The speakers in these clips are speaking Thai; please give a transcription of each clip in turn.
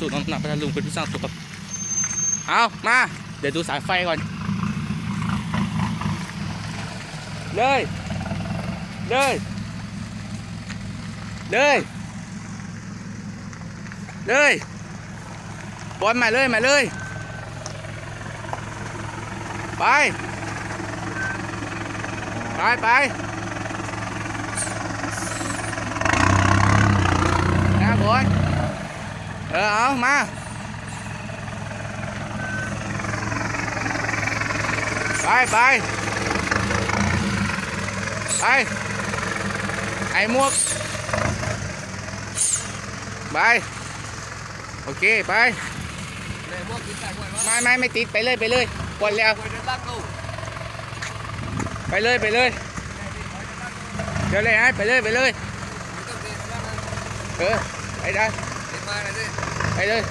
ต้อนรับสู่น้องหนักพัทลุงเป็นผู้สร้างตัวครับเอามา เดี๋ยวดูสายไฟก่อน เลย เลย เลย เลยบอลมาเลยมาเลย ไป ไปไปนะบอล เออ เอา มาไปไปไปไอ้มวกไปโอเค ไป เลยพวกกินไก่กล้วยว่าไม่ไม่ไม่ติดไปเลยไปเลยกดแล้ว กล้วยเดินตั้งกูไปเลยไปเลยเดี๋ยวเลยไอ้ไปเลยไปเลย ไม่ต้องเดินตั้งนั้นเออ ไปได้ มาเลยดิไปเลย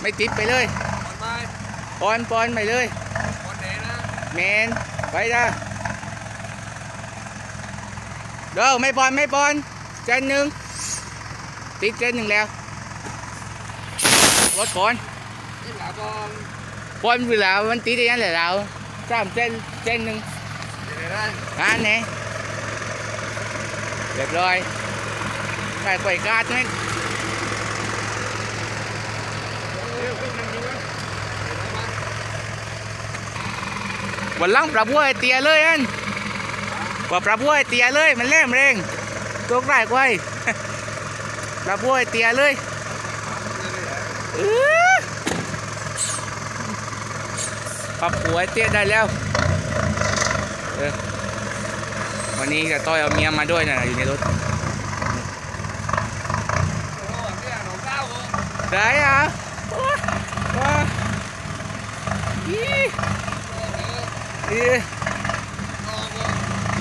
ไม่ติดไปเลยบอลไม้ปอนปอนไปเลยบอลไหนนะแมนไปได้เด้อไม่ปอนไม่ปอนเจนหนึ่งติดเจนหนึ่งแล้วรถปอนนี่หลาบอลปอนเวลามันติดอย่างนั้นแหละเราสามเจนเจนหนึ่งเดี๋ยวได้งานเนี่ยเรียบร้อย ใส่ไฟกาดนึงดูนะเดี๋ยวันหลังปรับบัวเตียเลยอันว่าปรับบัวเตียเลยมันแล่มเร่งตัวใกล้กว่าปรับบัวเตียเลยอื้อปรับหัวเตียได้แล้วเออวันนี้กับต้อยเอาเมียมาด้วยนะอยู่ในรถ โอ้เนี่ยหนองเก้ากู ได้อะว้าว้าอีอี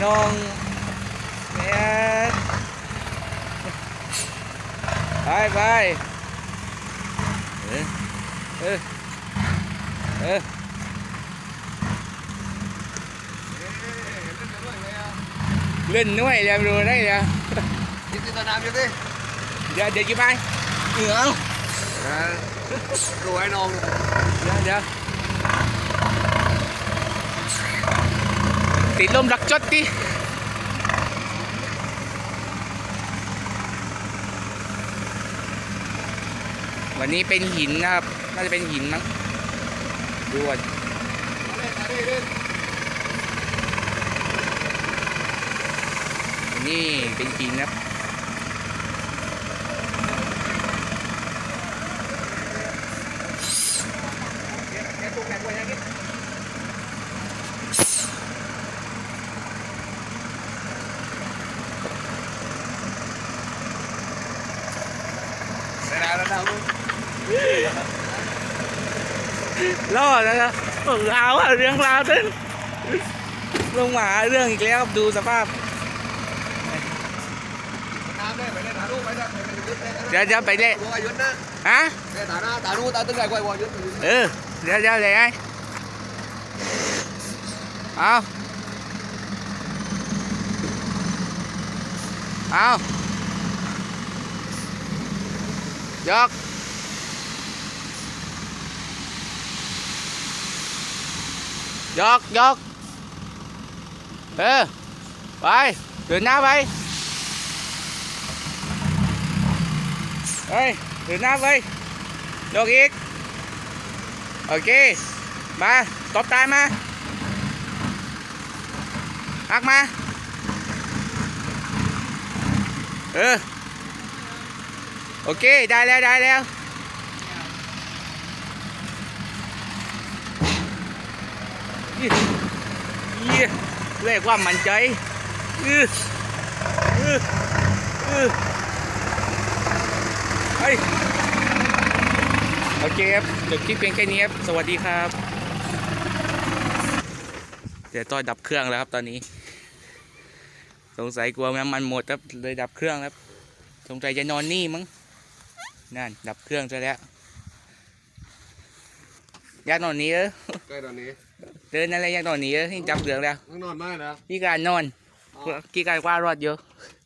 น้องแม่ไปไปเออเออเออเล่นนด้วยไงอะเล่นน้อยแล้วรู้ได้แล้วยิงที่สนามอยู่ดิเดี๋ยวเดี๋ยวกี่ไปเหนือ นะดูไอ้น้อง เดี๋ยวเดี๋ยวติดลมรักจดดิวันนี้เป็นหินนะครับ น่าจะเป็นหินมั้งดูก่านี่เป็นหินนะครับ แกตุ้งแกกล้วยยังกินเวลาแล้วนะมึง รอดแล้วนะเออเอาอะเรื่องราวเต้นลงมาเรื่องอีกแล้วดูสภาพน้ำได้ไปเดี๋ยวเดี๋ยวไปเล่วอยุดนฮะได้ถ่าน้าถ่ายรูปถ่ายตึ้งไก่กล้วยวอยุดเออเดี๋ยวเดี๋ยวเลยไงเอาเอา ยกยกยกเออไปเดินหน้าไปเฮ้ย โอเค ได้แล้วได้แล้วยี่ยี่เรียกว่ามันใจอืออืออือเฮ้ยโอเคครับจบคลิปเพียงแค่นี้ครับ สวัสดีครับ เดี๋ยวต้อยดับเครื่องแล้วครับตอนนี้ สงสัยกลัวน้ำมันหมดครับเลยดับเครื่องครับ สงสัยจะนอนนี่มั้ง นั่น ดับเครื่องซะแล้วอยากนอนนี้เออใกล้ตอนนี้เดินอะไรอยากนอนนี้เออที่จับเครื่องแล้วต้องนอนมากนะพี่การนอนอ๋อกี่การว่ารอดเยอะ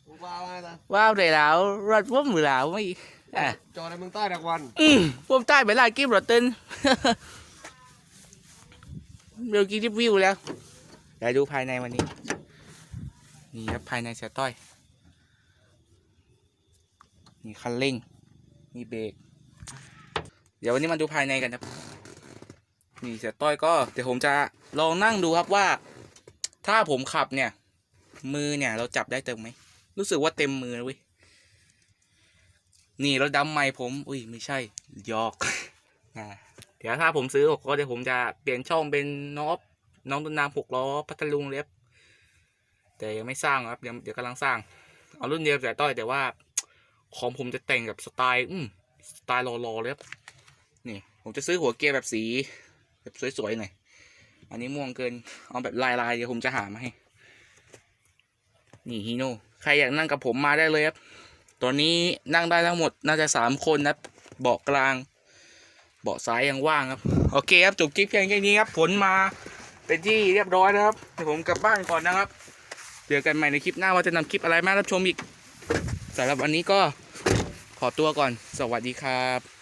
ผมว้าวอะไรนะว้าวได้แล้วรถผมมือแล้วไม่อะจอในเมืองใต้ดักวัน อืมผมใต้ไปลายกิ๊บรถเต้นเดี๋ยวกี้รีวิวแล้วเดี๋ยวดูภายในวันนี้ นี่ครับภายในเสียต้อย นี่คันเร่ง มีเบรกเดี๋ยววันนี้มาดูภายในกันครับนี่เสียต้อยก็เดี๋ยวผมจะลองนั่งดูครับว่า ถ้าผมขับเนี่ย มือเนี่ย เราจับได้เต็มไหมรู้สึกว่าเต็มมือนะเว้ยนี่เรถดำใหม่ผม อุ้ยไม่ใช่ยอกอ่าเดี๋ยวถ้าผมซื้อก็เดี๋ยวผมจะเปลี่ยนช่องเป็นน้องน้องต้นน้ำหกล้อพัทลุงเล็บ แต่ยังไม่สร้างครับเดี๋ยวเดี๋ยวกำลังสร้าง เอารุ่นเดียวแต่ต้อยแต่ว่า ของผมจะแต่งกับสไตล์ อืมสไตล์รอๆเลยครับ นี่ ผมจะซื้อหัวเกียร์แบบสี แบบสวยๆหน่อย อันนี้ม่วงเกิน เอาแบบลายๆ เดี๋ยวผมจะหามาให้ นี่ฮีโน่ ใครอยากนั่งกับผมมาได้เลยครับ ตัวนี้นั่งได้ทั้งหมดน่าจะสามคนนะ เบาะกลาง เบาะซ้ายยังว่างครับ โอเคครับ จบคลิปเพียงแค่นี้ครับ ผลมาเป็นที่เรียบร้อยแล้วครับเดี๋ยวผมกลับบ้านก่อนนะครับ เจอกันใหม่ในคลิปหน้าว่าจะนำคลิปอะไรมารับชมอีกสำหรับวันนี้ก็ ตัวก่อน สวัสดีครับ